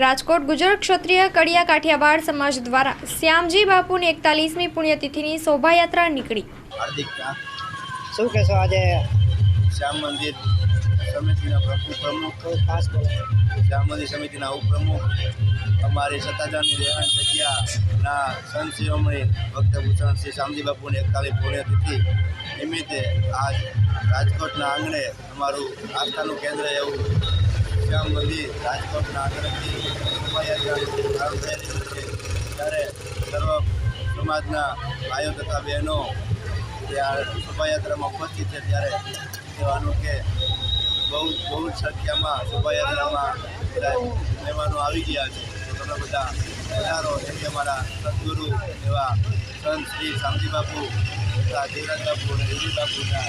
રાજકોટ ગુજર ક્ષત્રિય કડિયા કાઠિયાવાડ સમાજ દ્વારા શ્યામજી બાપુની એકતાલીસમી પુણ્યતિથિની શોભાયાત્રા નીકળી. હાર્દિક શું કહેશો આજે? શ્યામ મંદિર સમિતિના પ્રમુખ. પ્રમુખ ખાસ શ્યામ મંદિર સમિતિના ઉપપ્રમુખ. અમારી સત્તાધારની રહેવાની જગ્યાના સંત શિરોમણી ભક્ત ભૂષણ શ્રી શ્યામજી બાપુની એકતાલીસ પુણ્યતિથિ નિમિત્તે આજ રાજકોટના આંગણે અમારું આસ્થાનું કેન્દ્ર એવું શ્યામ મંદિર રાજકોટના આંગણેથી શોભાયાત્રાનું પ્રારંભ થઈ છે ત્યારે સર્વ સમાજના ભાઈઓ તથા બહેનો ત્યાં શોભાયાત્રામાં ઉપસ્થિત છે ત્યારે કહેવાનું કે બહુ બહુ જ સંખ્યામાં શોભાયાત્રામાં મહેમાનો આવી ગયા છે. તમે બધા હજારો કે અમારા સદગુરુ એવા સંત શ્રી શામજી બાપુ તથા જીવરાજ બાપુ અને બાપુના